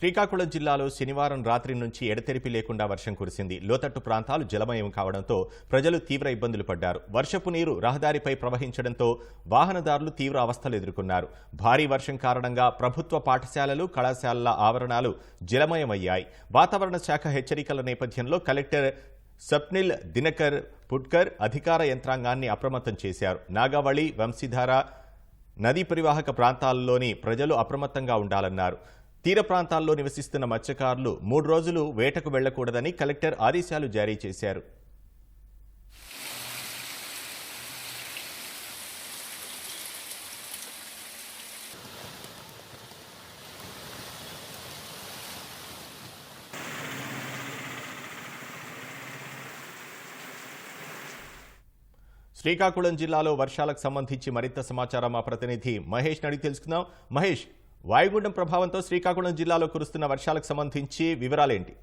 శ్రీకాకుళం జిల్లాలో శనివారం రాత్రి నుంచి ఎడతెరిపి లేకుండా వర్షం కురిసింది. లోతట్టు ప్రాంతాలు జలమయం కావడంతో ప్రజలు తీవ్ర ఇబ్బందులు పడ్డారు. వర్షపు నీరు రహదారిపై ప్రవహించడంతో వాహనదారులు తీవ్ర అవస్థలు ఎదుర్కొన్నారు. భారీ వర్షం కారణంగా ప్రభుత్వ పాఠశాలలు కళాశాలల ఆవరణాలు జలమయమయ్యాయి. వాతావరణ శాఖ హెచ్చరికల నేపథ్యంలో కలెక్టర్ సప్నిల్ దినకర్ పుట్కర్ అధికార యంత్రాంగాన్ని అప్రమత్తం చేశారు. నాగావళి వంశీధార నదీ పరివాహక ప్రాంతాల్లోని ప్రజలు అప్రమత్తంగా ఉండాలన్నారు. తీర ప్రాంతాల్లో నివసిస్తున్న మత్స్యకారులు మూడు రోజులు వేటకు వెళ్ళకూడదని కలెక్టర్ ఆదేశాలు జారీ చేశారు. శ్రీకాకుళం జిల్లాలో వర్షాలకు సంబంధించి మరింత సమాచారం మా ప్రతినిధి మహేష్ అడిగి తెలుసుకుందాం. మహేష్ వాయుగుండం ప్రభావంతో శ్రీకాకుళం జిల్లాలో కురుస్తున్న వర్షాలకు సంబంధించి వివరాలేంటి?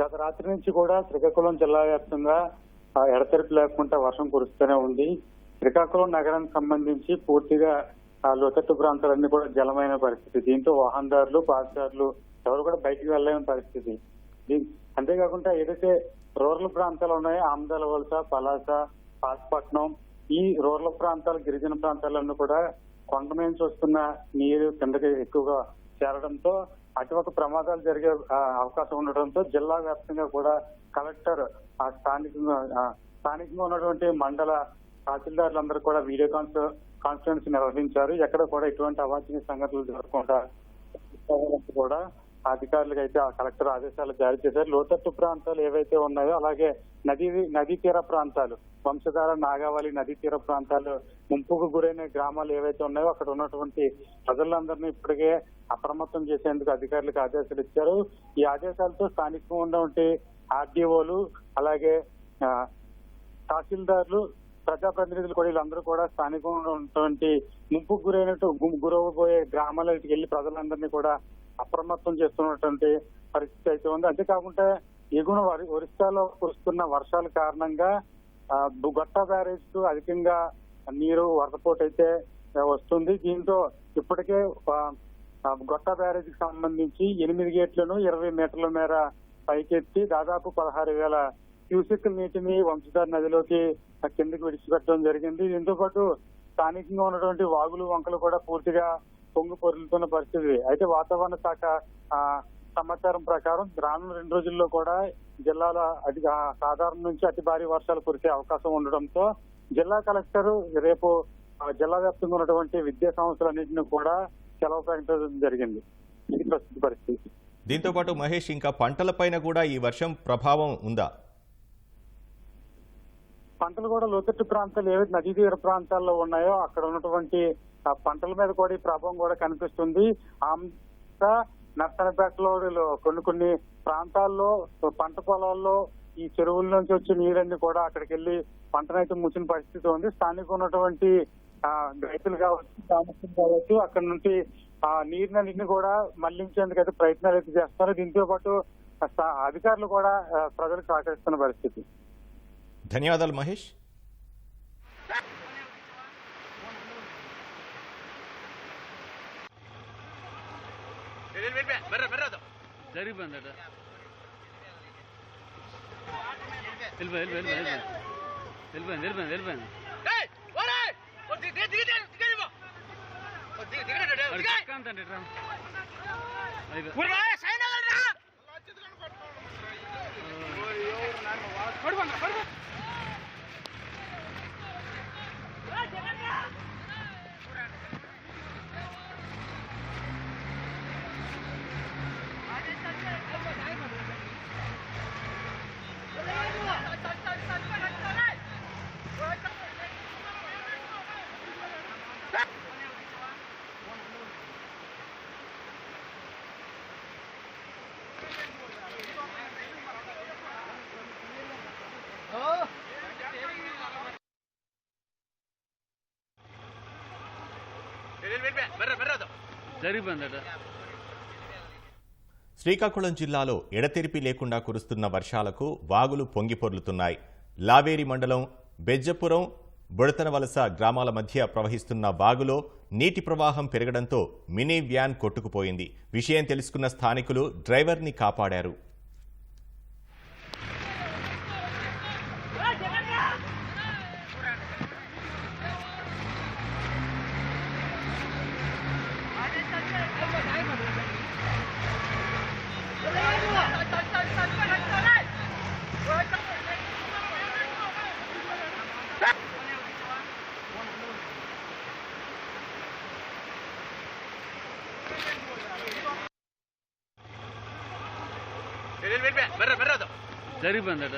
గత రాత్రి నుంచి కూడా శ్రీకాకుళం జిల్లా వ్యాప్తంగా ఎడతెరిపి లేకుండా వర్షం కురుస్తూనే ఉంది. శ్రీకాకుళం నగరానికి సంబంధించి పూర్తిగా ఆ లోతట్టు ప్రాంతాలన్నీ కూడా జలమైన పరిస్థితి. దీంతో వాహనదారులు పాదచారులు ఎవరు కూడా బయటికి వెళ్ళలేని పరిస్థితి. అంతేకాకుండా ఏదైతే రూరల్ ప్రాంతాలు ఉన్నాయో ఆమదాల వలస పలాస పాసపట్నం ఈ రూరల్ ప్రాంతాలు గిరిజన ప్రాంతాలన్నీ కూడా కొండ నుంచి వస్తున్న నీరు కిందకి ఎక్కువగా చేరడంతో అటువంటి ప్రమాదాలు జరిగే అవకాశం ఉండడంతో జిల్లా వ్యాప్తంగా కూడా కలెక్టర్ ఆ స్థానికంగా స్థానికంగా ఉన్నటువంటి మండల తహసీల్దారులందరూ కూడా వీడియో కాన్ఫరెన్స్ కాన్ఫరెన్స్ నిర్వహించారు. ఎక్కడ కూడా ఎటువంటి అవాంఛనీయ సంఘటనలు జరగకుండా కూడా అధికారులకు అయితే ఆ కలెక్టర్ ఆదేశాలు జారీ చేశారు. లోతట్టు ప్రాంతాలు ఏవైతే ఉన్నాయో అలాగే నదీ నదీ తీర ప్రాంతాలు వంశధార నాగావళి నదీ తీర ప్రాంతాలు ముంపుకు గురైన గ్రామాలు ఏవైతే ఉన్నాయో అక్కడ ఉన్నటువంటి ప్రజలందరినీ ఇప్పటికే అప్రమత్తం చేసేందుకు అధికారులకు ఆదేశాలు ఇచ్చారు. ఈ ఆదేశాలతో స్థానికంగా ఉన్నటువంటి ఆర్డీఓలు అలాగే ఆ, తహసీల్దార్లు ప్రజాప్రతినిధులు కూడా వీళ్ళందరూ కూడా స్థానికంగా ఉన్నటువంటి ముంపుకు గురైనట్టు గురవబోయే గ్రామాలకి వెళ్ళి ప్రజలందరినీ కూడా అప్రమత్తం చేస్తున్నటువంటి పరిస్థితి అయితే ఉంది. అంతేకాకుండా ఎగున వరి- ఒరిస్సాలో కురుస్తున్న వర్షాల కారణంగా గొట్ట బ్యారేజ్కు అధికంగా నీరు వరదపోటు అయితే వస్తుంది. దీంతో ఇప్పటికే గొట్ట బ్యారేజ్కి సంబంధించి ఎనిమిది గేట్లను ఇరవై మీటర్ల మేర పైకెత్తి దాదాపు పదహారు వేల క్యూసిక్ నీటిని వంశధార నదిలోకి కిందకి విడిచిపెట్టడం జరిగింది. దీంతో పాటు స్థానికంగా ఉన్నటువంటి వాగులు వంకలు కూడా పూర్తిగా పొంగు పొరులుతున్న పరిస్థితి. అయితే వాతావరణ శాఖ సమాచారం ప్రకారం రానున్న రెండు రోజుల్లో కూడా జిల్లాలో అతి సాధారణ నుంచి అతి భారీ వర్షాలు కురిసే అవకాశం ఉండడంతో జిల్లా కలెక్టర్ రేపు జిల్లా వ్యాప్తంగా ఉన్నటువంటి విద్యా సంస్థలన్నింటినీ కూడా సెలవు ప్రకటించడం జరిగింది. ఇది ప్రస్తుత పరిస్థితి. దీంతో పాటు మహేష్ ఇంకా పంటలపైన కూడా ఈ వర్షం ప్రభావం ఉందా? పంటలు కూడా లోతట్టు ప్రాంతాలు ఏవైతే నదీ తీర ప్రాంతాల్లో ఉన్నాయో అక్కడ ఉన్నటువంటి పంటల మీద కూడా ఈ ప్రభావం కూడా కనిపిస్తుంది. ఆంధ్ర నర్సనపేటలో కొన్ని కొన్ని ప్రాంతాల్లో పంట పొలాల్లో ఈ చెరువుల నుంచి వచ్చే నీరన్నీ కూడా అక్కడికి వెళ్ళి పంటనైతే ముచ్చిన పరిస్థితి ఉంది. స్థానిక ఉన్నటువంటి రైతులు కావచ్చు గ్రామస్తులు కావచ్చు అక్కడ నుంచి ఆ నీరునన్నింటిని కూడా మళ్ళించేందుకు అయితే ప్రయత్నాలు అయితే చేస్తున్నారు దీంతో పాటు అధికారులు కూడా ప్రజలకు సహకరిస్తున్న పరిస్థితి. ధన్యవాదాలు మహేష్. ಸರಿ ಬಂದಟ ಇಲ್ಲಿ ಬಂದ ಇಲ್ಲಿ ಬಂದ ಇಲ್ಲಿ ಬಂದ ಇಲ್ಲಿ ಬಂದ ಇಲ್ಲಿ ಬಂದ ಕೊಡ್ಬಂದ ಕೊಡ್ಬಂದ శ్రీకాకుళం జిల్లాలో ఎడతెరిపి లేకుండా కురుస్తున్న వర్షాలకు వాగులు పొంగిపొర్లుతున్నాయి లావేరి మండలం బెజ్జపురం బుడతనవలస గ్రామాల మధ్య ప్రవహిస్తున్న వాగులో నీటి ప్రవాహం పెరగడంతో మినీ వ్యాన్ కొట్టుకుపోయింది. విషయం తెలుసుకున్న స్థానికులు డ్రైవర్ని కాపాడారు. జరిగిపోయిందట.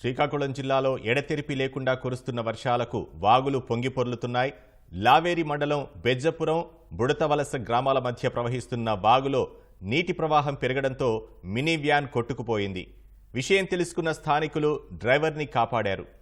శ్రీకాకుళం జిల్లాలో ఎడతెరిపి లేకుండా కురుస్తున్న వర్షాలకు వాగులు పొంగిపొర్లుతున్నాయి లావేరి మండలం బెజ్జపురం బుడతవలస గ్రామాల మధ్య ప్రవహిస్తున్న వాగులో నీటి ప్రవాహం పెరగడంతో మినీ వ్యాన్ కొట్టుకుపోయింది. విషయం తెలుసుకున్న స్థానికులు డ్రైవర్ని కాపాడారు.